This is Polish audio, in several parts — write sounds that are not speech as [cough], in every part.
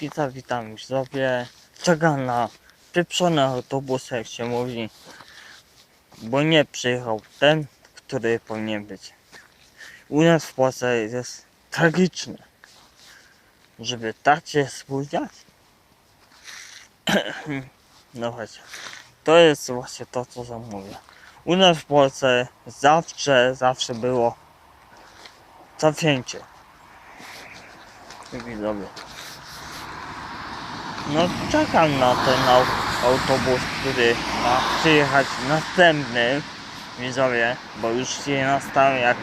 Witam, witam już sobie. Czekam na pieprzony autobus, jak się mówi. Bo nie przyjechał ten, który powinien być. U nas w Polsce jest tragiczne. Żeby tak się spóźniać. [clears throat] No właśnie. To jest właśnie to, co zamówię. U nas w Polsce zawsze, zawsze było cofnięcie. Widzowie. No czekam na ten au- autobus, który ma przyjechać następny widzowie, bo już się nastał jak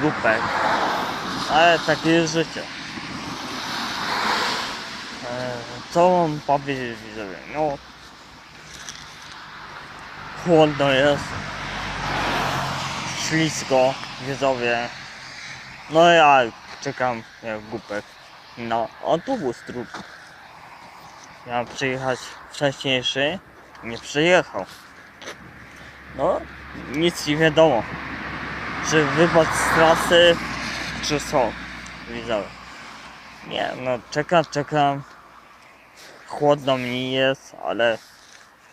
głupek. Ale takie jest życie. E, Co mam powiedzieć widzowie? No chłodno jest. Ślisko widzowie. No ja czekam jak głupek na autobus drugi. Miał przyjechać wcześniejszy, nie przyjechał. No, nic nie wiadomo. Czy wypadł z trasy, czy co? Widzowie. Nie, no czekam, czekam. Chłodno mi jest, ale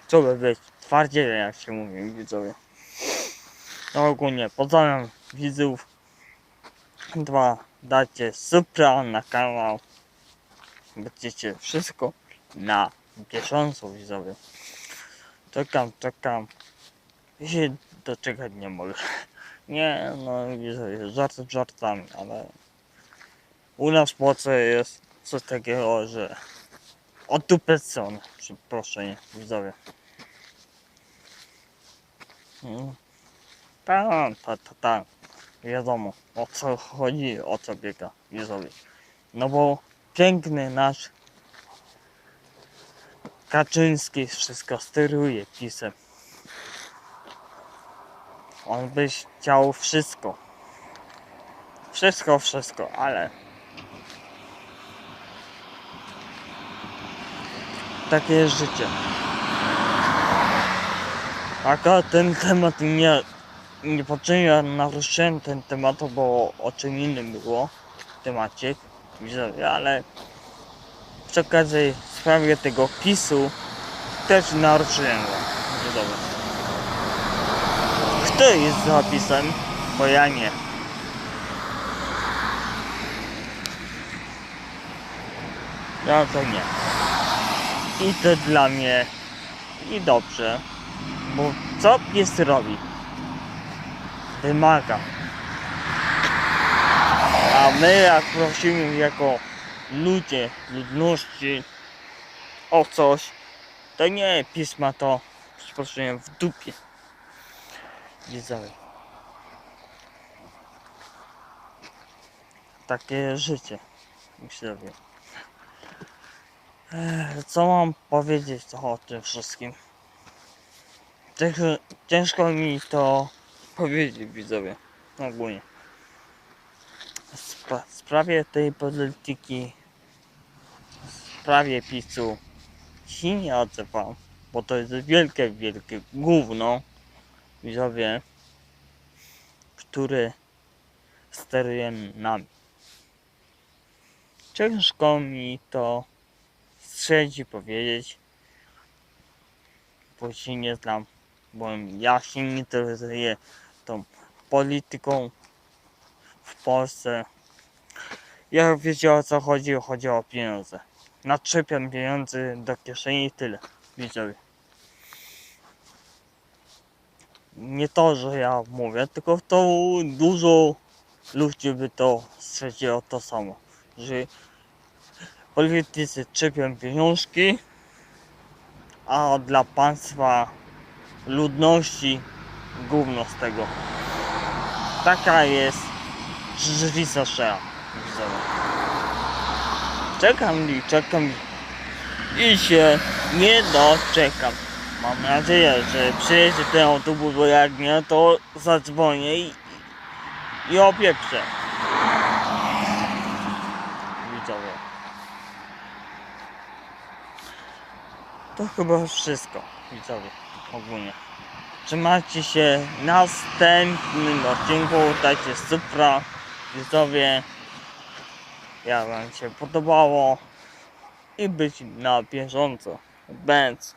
co by być? Twardziej jak się mówi, widzowie. No ogólnie, pozdrawiam widzów. Dwa, dajcie supra na kanał. Będziecie wszystko na bieżąco widzowie. Czekam, czekam. I się doczekać nie mogę. [laughs] Nie, no widzowie, żarty żartami, ale u nas w Polsce jest coś takiego, że od dupy strony, przepraszam, widzowie. Tak, tak, tak, tak. Wiadomo, o co chodzi, o co biega, widzowie. No bo piękny nasz Kaczyński wszystko steruje pisem. On byś chciał wszystko. Wszystko, wszystko, ale takie jest życie. Akurat ten temat nie, nie poczynię, naruszyłem ten temat, bo o czym innym było widzowie, ale w sprawie tego PiSu też naruszyłem go. Widzowie. Kto jest za PiSem? Bo ja nie. Ja to nie. I to dla mnie i dobrze. Bo co PiS robi? Wymaga. A my jak prosimy jako ludzie, ludności o coś, to nie pisma to przepraszam w dupie. Widzowie. Takie życie. Ech, Co mam powiedzieć o tym wszystkim? Ciężko, ciężko mi to powiedzieć widzowie. Ogólnie. Spra- sprawie tej polityki, sprawie PiSu nie odzywam, bo to jest wielkie, wielkie gówno, widzowie, który steruje nami. Ciężko mi to strzelić powiedzieć, bo się nie znam, bo ja się interesuję tą polityką w Polsce. Jak wiecie o co chodzi, chodzi o pieniądze. Natrzepiam pieniądze do kieszeni i tyle. Widzowie. Nie to, że ja mówię, tylko to dużo ludzi by to stwierdziło to samo. Że politycy trzepią pieniążki, a dla państwa ludności gówno z tego. Taka jest rzeczywista szera. widzowie. Czekam i czekam i się nie doczekam. Mam nadzieję, że przyjedzie ten autobus, bo jak nie, to zadzwonię i, i opieprzę. Widzowie. To chyba wszystko, widzowie, ogólnie. Trzymajcie się następnym odcinku, dajcie supra, widzowie. Jak wam się podobało, i być na bieżąco. Bęc.